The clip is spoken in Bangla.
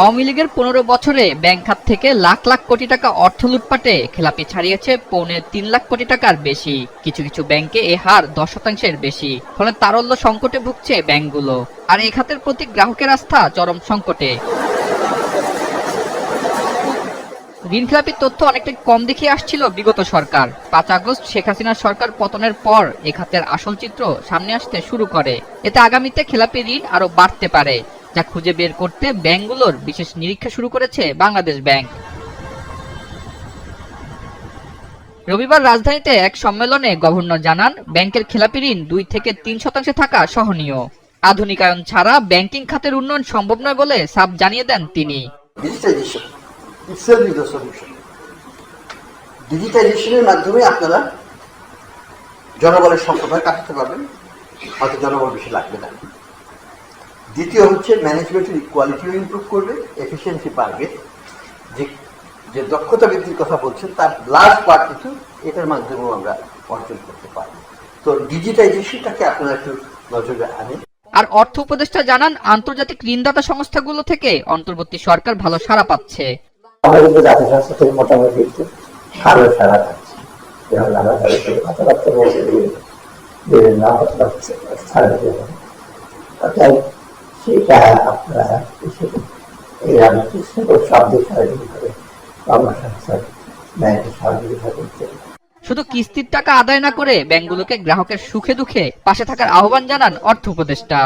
আওয়ামী লীগের পনেরো বছরে ব্যাংক খাত থেকে লাখ লাখ কোটি টাকা অর্থ লুটপাটে খেলাপি ছাড়িয়েছে পৌনে তিন লাখ কোটি টাকার বেশি। কিছু কিছু ব্যাংকে এ হার দশ শতাংশের বেশি, ফলে তারল্য সংকটে ভুগছে ব্যাংকগুলো। আর এই খাতের প্রতি গ্রাহকের আস্থা চরম সংকটে। ঋণ খেলাপির তথ্য অনেকটা কম দেখিয়ে আসছিল বিগত সরকার। পাঁচ আগস্ট শেখ হাসিনার সরকার পতনের পর এ খাতের আসল চিত্র সামনে আসতে শুরু করে। এতে আগামীতে খেলাপি ঋণ আরও বাড়তে পারে। যা খুঁজে বের করতে ব্যাংকগুলোর বিশেষ নিরীক্ষা শুরু করেছে বাংলাদেশ ব্যাংক। রবিবার রাজধানীতে এক সম্মেলনে গভর্নর জানান, ব্যাংকের খেলাপি ঋণ দুই থেকে তিন শতাংশে থাকা সহনীয়। আধুনিকায়ন ছাড়া ব্যাংকিং খাতের উন্নয়ন সম্ভব নয় বলে সাফ জানিয়ে দেন তিনি. ডিজিটাইজেশনের মাধ্যমে আপনারা জনবলের কাটাতে পারবেন, হয়তো জনবল বেশি লাগবে না। দ্বিতীয় হচ্ছে ম্যানেজমেন্টের কোয়ালিটিও ইমপ্রুভ করবে এফিসিয়েন্সি বাড়বে। যে যে দক্ষতা বৃদ্ধির কথা বলছেন তার লার্জ পার্ট কিন্তু এটার মাধ্যমেও আমরা অর্জন করতে পারব। তো ডিজিটাইজেশনটাকে আপনারা একটু নজরে আনেন। আর অর্থ উপদেষ্টা জানান আন্তর্জাতিক ঋণদাতা সংস্থাগুলো থেকে অন্তর্বর্তী সরকার ভালো সাড়া পাচ্ছে। আমরা কিন্তু জাতিসংস্থা থেকে মোটামুটি একটু ভালো সারা পাচ্ছি। যেমন আমরা তাদের কথাবার্তা বলতে বিভিন্ন অর্থাৎ সেটা আপনারা এই রামকৃষ্ণ দিক সাহায্যভাবে কর্মসংস্থান ব্যাংকের সহযোগিতা করতে শুধু কিস্তির টাকা আদায় না করে ব্যাংকগুলোকে গ্রাহকের সুখে দুঃখে পাশে থাকার আহ্বান জানান অর্থ উপদেষ্টা।